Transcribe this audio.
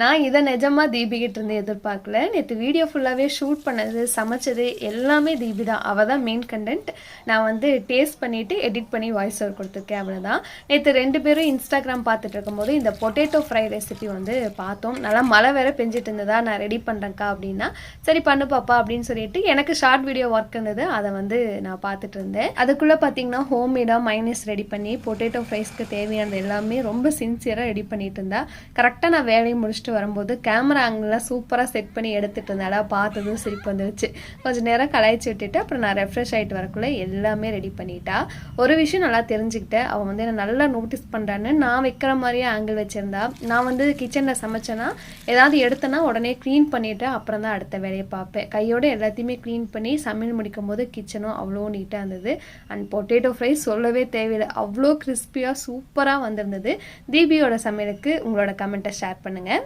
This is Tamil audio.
நான் இதை நிஜமாக தீபிகிட்ட இருந்து எதிர்பார்க்கல. நேற்று வீடியோ ஃபுல்லாகவே ஷூட் பண்ணது சமைச்சது எல்லாமே தீபி தான் அவள் தான் மெயின் கண்டென்ட் நான் வந்து டேஸ்ட் பண்ணிவிட்டு எடிட் பண்ணி வாய்ஸ் ஓவர் கொடுத்துருக்கேன் அவ்வளோதான் நேற்று ரெண்டு பேரும் இன்ஸ்டாகிராம் பார்த்துட்டு இருக்கும்போது இந்த பொட்டேட்டோ ஃப்ரை ரெசிபி வந்து பார்த்தோம். நல்லா மழை வேற பெஞ்சிட்டு இருந்ததா? நான் ரெடி பண்ணுறேன்க்கா அப்படின்னா சரி பண்ணு பாப்பா அப்படின்னு சொல்லிட்டு எனக்கு ஷார்ட் வீடியோ ஒர்க் இருந்தது. அதை வந்து நான் பார்த்துட்டு இருந்தேன். அதுக்குள்ளே பார்த்தீங்கன்னா ஹோம்மேடாக மைனஸ் ரெடி பண்ணி பொட்டேட்டோ ஃப்ரைஸ்க்கு தேவையானது எல்லாமே ரொம்ப சின்சியராக ரெடி பண்ணிட்டு இருந்தா கரெக்டாக நான் வேலையை முடிச்சுட்டு வரும்போது கேமரா ஆங்கிள்லாம் சூப்பராக செட் பண்ணி எடுத்துகிட்டு இருந்தாடா பார்த்ததும் சிரிப்பு வந்துருச்சு. கொஞ்ச நேரம் கலாய்ச்சி விட்டுட்டு அப்புறம் நான் ரெஃப்ரெஷ் ஆகிட்டு வரக்குள்ளே எல்லாமே ரெடி பண்ணிட்டா. ஒரு விஷயம் நல்லா தெரிஞ்சுக்கிட்டேன். அவன் வந்து என்ன நல்லா நோட்டீஸ் பண்ணுறான்னு நான் வைக்கிற மாதிரியே ஆங்கிள் வச்சுருந்தா. நான் வந்து கிச்சனில் சமைச்சேன்னா ஏதாவது எடுத்தேன்னா உடனே க்ளீன் பண்ணிவிட்டு அப்புறம் தான் அடுத்த வேலையை பார்ப்பேன். கையோடு எல்லாத்தையுமே க்ளீன் பண்ணி சமையல் முடிக்கும் போது கிச்சனும் அவ்வளோ நீட்டாக இருந்தது. அண்ட் பொட்டேட்டோ ஃப்ரை சொல்லவே தேவையில்லை. அவ்வளோ கிறிஸ்பியாக சூப்பராக வந்திருந்தது. தீபியோட சமையலுக்கு உங்களோட கமெண்ட்டை ஷேர் பண்ணுங்கள்